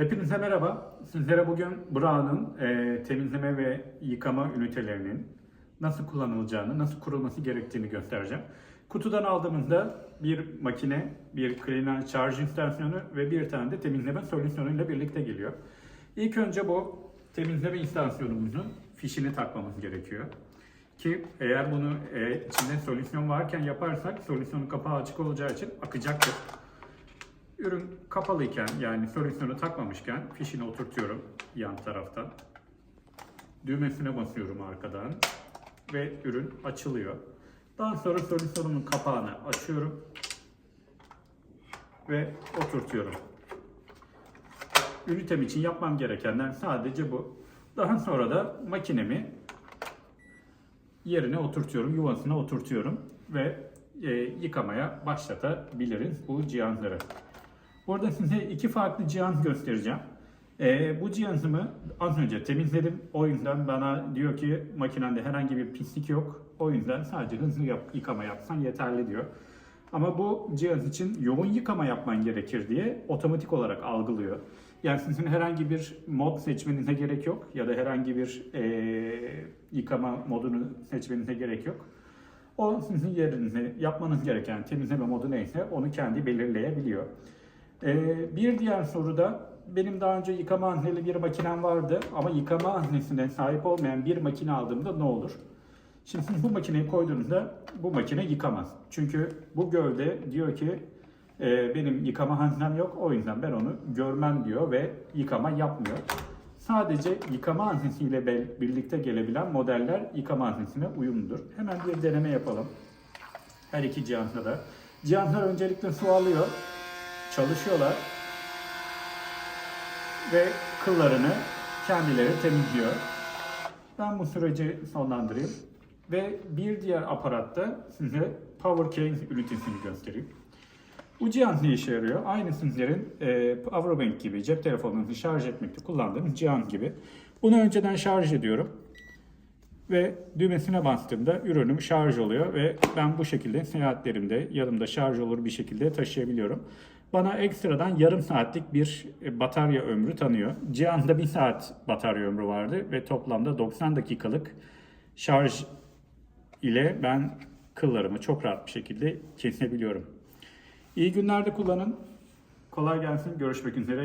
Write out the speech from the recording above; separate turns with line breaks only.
Hepinize merhaba. Sizlere bugün Braun'un e, temizleme ve yıkama ünitelerinin nasıl kullanılacağını, nasıl kurulması gerektiğini göstereceğim. Kutudan aldığımızda bir makine, bir klima şarj istasyonu ve bir tane de temizleme solüsyonuyla birlikte geliyor. İlk önce bu temizleme istasyonumuzun fişini takmamız gerekiyor. Ki eğer bunu e, içinde solüsyon varken yaparsak solüsyonun kapağı açık olacağı için akacaktır. Ürün kapalıyken yani solüsyonu takmamışken fişini oturtuyorum yan taraftan. Düğmesine basıyorum arkadan ve ürün açılıyor. Daha sonra solüsyonumun kapağını açıyorum ve oturtuyorum. Ünitem için yapmam gerekenler sadece bu. Daha sonra da makinemi yerine oturtuyorum, yuvasına oturtuyorum ve e, yıkamaya başlatabiliriz bu cihazları. Burada size iki farklı cihaz göstereceğim. E, bu cihazımı az önce temizledim. O yüzden bana diyor ki makinende herhangi bir pislik yok. O yüzden sadece hızlı yap, yıkama yapsan yeterli diyor. Ama bu cihaz için yoğun yıkama yapman gerekir diye otomatik olarak algılıyor. Yani sizin herhangi bir mod seçmenize gerek yok ya da herhangi bir eee, yıkama modunu seçmenize gerek yok. O sizin yerinize yapmanız gereken temizleme modu neyse onu kendi belirleyebiliyor. Eee, bir diğer soru da benim daha önce yıkama hazneli bir makinem vardı ama yıkama haznesine sahip olmayan bir makine aldığımda ne olur? Şimdi bu makineyi koyduğunuzda bu makine yıkamaz. Çünkü bu gövde diyor ki e, benim yıkama haznem yok o yüzden ben onu görmem diyor ve yıkama yapmıyor. Sadece yıkama haznesiyle birlikte gelebilen modeller yıkama haznesine uyumludur. Hemen bir deneme yapalım. Her iki cihazda da. Cihazlar öncelikle su alıyor. Çalışıyorlar. Ve kıllarını kendileri temizliyor. Ben bu süreci sonlandırayım. Ve bir diğer aparatta size Power Case ünitesini göstereyim. Bu cihaz ne işe yarıyor? Aynı sizlerin e, Powerbank gibi cep telefonunuzu şarj etmekte kullandığınız cihaz gibi. Bunu önceden şarj ediyorum. Ve düğmesine bastığımda ürünüm şarj oluyor ve ben bu şekilde seyahatlerimde yanımda şarj olur bir şekilde taşıyabiliyorum. Bana ekstradan yarım saatlik bir e, batarya ömrü tanıyor. Cihazda bir saat batarya ömrü vardı ve toplamda 90 dakikalık şarj ile ben kıllarımı çok rahat bir şekilde kesebiliyorum. İyi günlerde kullanın. Kolay gelsin. Görüşmek üzere.